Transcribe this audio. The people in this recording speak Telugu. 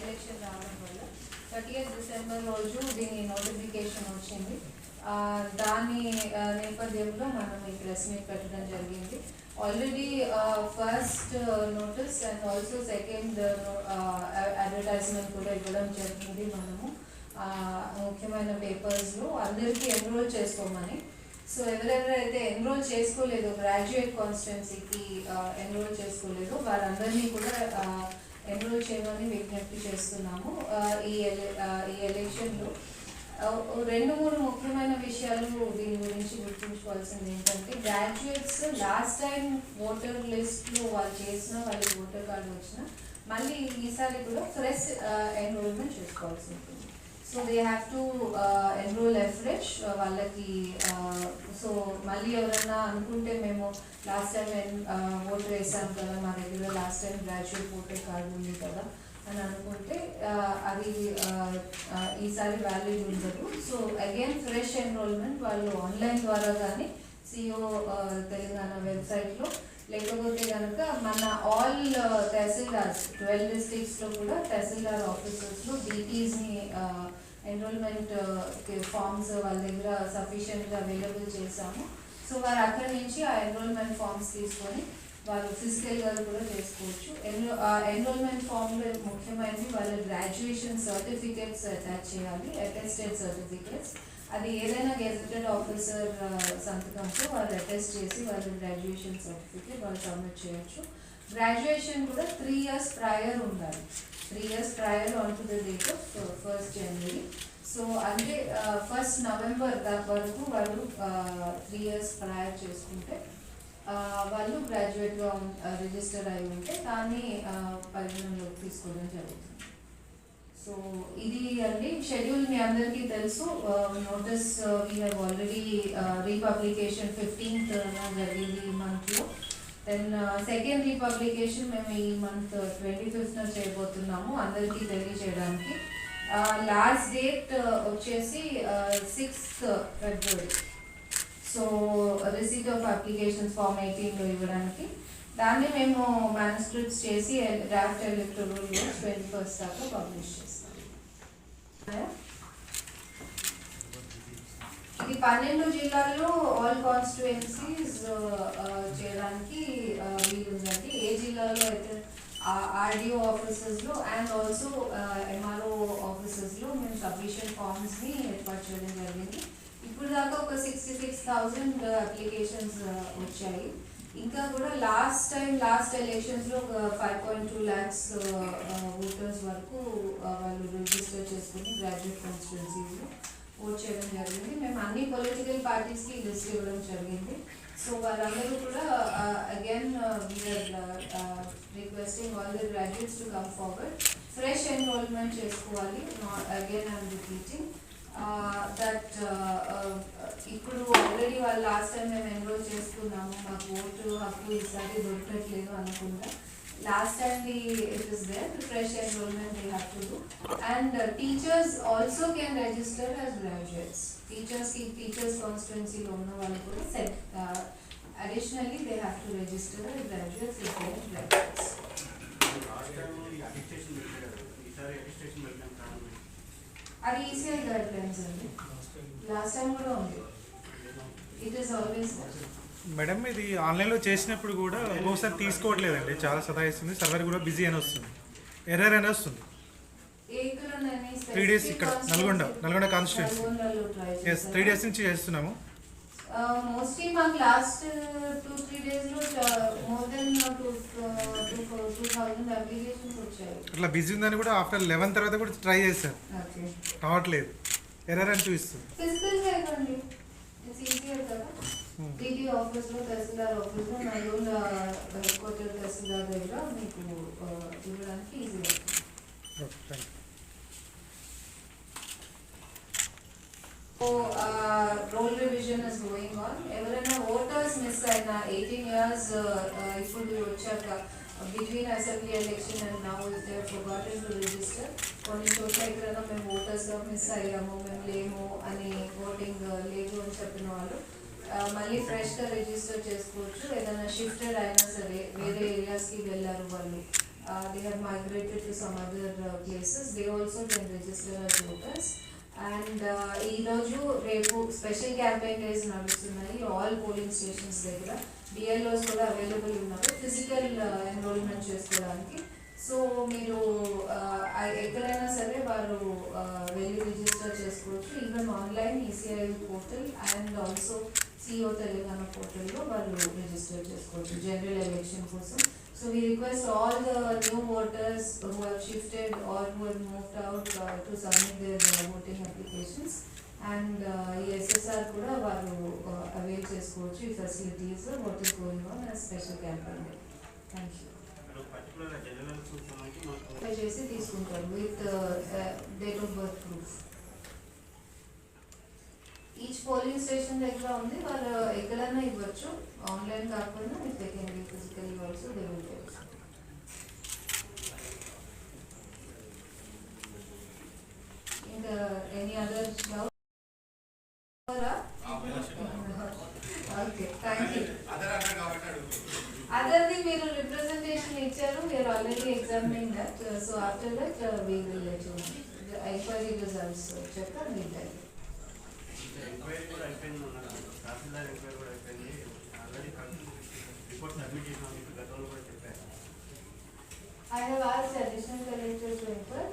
ఎలక్షన్ రావడం వల్ల థర్టీ డిసెంబర్ రోజు దీని నోటిఫికేషన్ వచ్చింది. దాని నేపథ్యంలో మనం ఈ ప్రెస్ మీట్ పెట్టడం జరిగింది. Already first notice and also second advertisement కూడా ఇవ్వడం జరిగింది మనము. ముఖ్యమైన పేపర్స్లో అందరికీ ఎన్రోల్ చేసుకోమని. సో ఎవరెవరైతే ఎన్రోల్ చేసుకోలేదో గ్రాడ్యుయేట్ కాన్స్టిట్యున్సీకి ఎన్రోల్ చేసుకోలేదో వారందరినీ కూడా ఎన్రోల్ చేయమని విజ్ఞప్తి చేస్తున్నాము. ఈ ఈ ఎలక్షన్లో రెండు మూడు ముఖ్యమైన విషయాలు దీని గురించి గుర్తుంచుకోవాల్సింది ఏంటంటే గ్రాడ్యుయేట్స్ లాస్ట్ టైం ఓటర్ లిస్ట్లో వాళ్ళు చేసిన వాళ్ళకి ఓటర్ కార్డు వచ్చిన మళ్ళీ ఈసారి కూడా ఫ్రెష్ ఎన్రోల్మెంట్ చేసుకోవాల్సి ఉంటుంది. So they have to enrol afresh వాళ్ళకి uh, సో మళ్ళీ ఎవరైనా అనుకుంటే మేము లాస్ట్ టైం ఓటర్ వేసాం కదా మా దగ్గర last time graduate voter card ఉంది కదా అని అనుకుంటే uh, అది uh, ఈసారి వ్యాలిడ్ ఉండదు. సో అగైన్ ఫ్రెష్ ఎన్రోల్మెంట్ వాళ్ళు ఆన్లైన్ ద్వారా కానీ సిఓ తెలంగాణ వెబ్సైట్లో లేకపోతే కనుక మన ఆల్ తహసీల్దార్స్ ట్వెల్వ్ డిస్ట్రిక్ట్స్లో కూడా తహసీల్దార్ ఆఫీసర్స్లో డీటీస్ని ఎన్రోల్మెంట్ ఫామ్స్ uh, వాళ్ళ దగ్గర సఫిషియెంట్గా అవైలబుల్ చేశాము. సో వారు అక్కడి నుంచి ఆ ఎన్రోల్మెంట్ ఫామ్స్ తీసుకొని వాళ్ళు ఫిజికల్గా కూడా చేసుకోవచ్చు. ఎన్రో ఎన్రోల్మెంట్ ఫామ్లో ముఖ్యమైనది వాళ్ళ గ్రాడ్యుయేషన్ సర్టిఫికేట్స్ అటాచ్ చేయాలి అటెస్టెడ్ సర్టిఫికేట్స్ అది ఏదైనా గెజెటెడ్ ఆఫీసర్ సంతకంతో వాళ్ళు అటెస్ట్ చేసి వాళ్ళ గ్రాడ్యుయేషన్ సర్టిఫికేట్ వాళ్ళు సబ్మిట్ చేయొచ్చు. గ్రాడ్యుయేషన్ కూడా త్రీ ఇయర్స్ ప్రయర్ ఉండాలి. Three years prior on to the date of first January so అంటే ఫస్ట్ నవంబర్ వరకు వాళ్ళు త్రీ ఇయర్స్ ప్రయర్ చేసుకుంటే uh, వాళ్ళు గ్రాడ్యుయేట్గా రిజిస్టర్ uh, అయి ఉంటే దాన్ని uh, పరిగణలోకి తీసుకోవడం జరుగుతుంది. సో ఇది అండి. షెడ్యూల్ మీ అందరికీ తెలుసు. Notice we have already republication fifteenth జరిగింది ఈ మంత్లో దెన్ సెకండ్ రీపబ్లికేషన్ మేము ఈ మంత్ ట్వంటీ ఫిఫ్త్న చేయబోతున్నాము అందరికీ తెలియజేయడానికి లాస్ట్ డేట్ uh, వచ్చేసి sixth February so receipt of applications form ఎయిటీన్లో ఇవ్వడానికి. దాన్ని మేము మ్యానుస్క్రిప్ట్స్ చేసి డ్రాఫ్ట్ ఎలక్ట్రల్ ట్వంటీ ఫస్ట్ దాకా పబ్లిష్ చేస్తాం. ఇది పన్నెండు జిల్లాల్లో ఆల్ కాన్స్టిట్యుయెన్సీస్ uh, uh, చేయడానికి uh, వీలుందండి ఏ జిల్లాలో అయితే ఆర్డిఓ ఆఫీసెస్లో అండ్ ఆల్సో ఎంఆర్ఓ ఆఫీసెస్లో మేము సబ్మిషన్ ఫామ్స్ని ఏర్పాటు చేయడం జరిగింది. ఇప్పుడు దాకా ఒక సిక్స్టీ సిక్స్ థౌజండ్ అప్లికేషన్స్ వచ్చాయి. ఇంకా కూడా లాస్ట్ టైం లాస్ట్ ఎలక్షన్స్లో ఒక five point two lakhs voters వరకు వాళ్ళు రిజిస్టర్ చేసుకుని గ్రాడ్యుయేట్ కాన్స్టిట్యున్సీస్లో ఓట్ చేయడం జరిగింది. మేము అన్ని పొలిటికల్ పార్టీస్కి లిస్ట్ ఇవ్వడం జరిగింది. సో వాళ్ళందరూ కూడా again we're requesting all the graduates to come forward fresh enrolment చేసుకోవాలి. అగైన్ ఐఎమ్ రిపీటింగ్ దట్ ఇప్పుడు ఆల్రెడీ వాళ్ళు లాస్ట్ టైం మేము ఎన్రోల్ చేసుకున్నాము. మాకు ఓటు హక్కు ఈసారి దొరకట్లేదు అనుకుంటా. Last time the it is there fresh enrolment they have to do and teachers also can register as graduates టీచర్స్కి టీచర్స్ కాన్స్టిట్యున్సీలో ఉన్న వాళ్ళు కూడా set additionally they have to register as graduates if they graduates last time ఈ అటెస్టేషన్ పెట్టారు కదా, ఈసారి అటెస్టేషన్ పెట్టిన కారణం ఏంటి? అది ఈసీఐ గైడ్ లైన్స్ అండి లాస్ట్ టైం కూడా ఉంది ఇట్ ఈస్ ఆల్వేస్ మేడం ఇది ఆన్లైన్లో చేసినప్పుడు కూడా ఒక్కొక్కసారి తీసుకోవట్లేదండి. చాలా సతాయిస్తుంది. సర్వర్ కూడా బిజీ అని వస్తుంది. ఎర్రర్ అని వస్తుంది. త్రీ డేస్ ఇక్కడ Nalgonda Nalgonda constituency yes three days నుంచి చేస్తున్నాము. మోస్ట్లీ మాకు లాస్ట్ టూ త్రీ డేస్లో more than two two thousand applications వచ్చాయి. అట్లా బిజీ ఉందని కూడా ఆఫ్టర్ లెవెన్ తర్వాత కూడా ట్రై ఓకే రావట్లేదు. ఎర్రర్ అని చూపిస్తుంది. ఫిజికల్ చేయకండి ఇట్స్ ఈజియర్ కదా. డిడి ఆఫీస్లో తహసీల్దార్ ఆఫీస్లో నల్గొండ హెడ్ క్వార్టర్ తహసీల్దార్ దగ్గర మీకు uh, ఇవ్వడానికి ఈజీ అవుతుంది okay thank you so roll revision is going on ఎవరైనా ఓటర్స్ మిస్ అయిన ఎయిటీన్ ఇయర్స్ ఇప్పుడు వచ్చాక between assembly election and now they forgotten to register కొన్ని చోట్ల ఎక్కడైనా మేము ఓటర్స్గా మిస్ అయ్యాము మేము లేము అని ఓటింగ్ లేదు అని చెప్పిన వాళ్ళు ఆ, మళ్ళీ ఫ్రెష్గా రిజిస్టర్ చేసుకోవచ్చు. ఏదైనా షిఫ్టెడ్ అయినా సరే వేరే ఏరియాస్కి వెళ్ళారు వాళ్ళు. They have migrated to some other places they also can register as voters and ఈ రోజు రేపు స్పెషల్ క్యాంపెయిన్ డేస్ నడుస్తున్నాయి. ఆల్ పోలింగ్ స్టేషన్స్ దగ్గర బిఎల్ఓస్ కూడా అవైలబుల్ ఉన్నారు. ఫిజికల్ ఎన్రోల్మెంట్ uh, చేసుకోవడానికి. సో మీరు ఎక్కడైనా సరే వారు వెళ్ళి రిజిస్టర్ చేసుకోవచ్చు. Even online ECI portal and also CEO Telangana పోర్టల్లో వాళ్ళు రిజిస్టర్ చేసుకోవచ్చు జనరల్ ఎలక్షన్ కోసం. So we request all the new voters who have shifted or who have moved out to submit their voting applications and ఈ ఎస్ఎస్ఆర్ కూడా వారు అవైల్ చేసుకోవచ్చు. ఈ facilities what is going on special campaign thank you చేసి తీసుకుంటారు. With date of birth proof each polling station దగ్గర ఉంది. వాళ్ళు ఎక్కడైనా ఇవ్వచ్చు. ఆన్లైన్ కాకుండా if they can be physical also they will ఇంకా any other doubt okay thank you అదర్ది మీరు రిప్రజెంటేషన్ ఇచ్చారు మీరు already examining that so after that we will let you enquiry results చెప్పండి మీకు ఎంక్వైరీ కూడా అయిపోయింది అన్నారు తహసీల్దార్ ఎంక్వైరీ కూడా అయిపోయింది ఆల్రెడీ రిపోర్ట్ సబ్మిట్ చేసినాం మీకు గతంలో కూడా చెప్పారు I have asked additional collectors to inquire,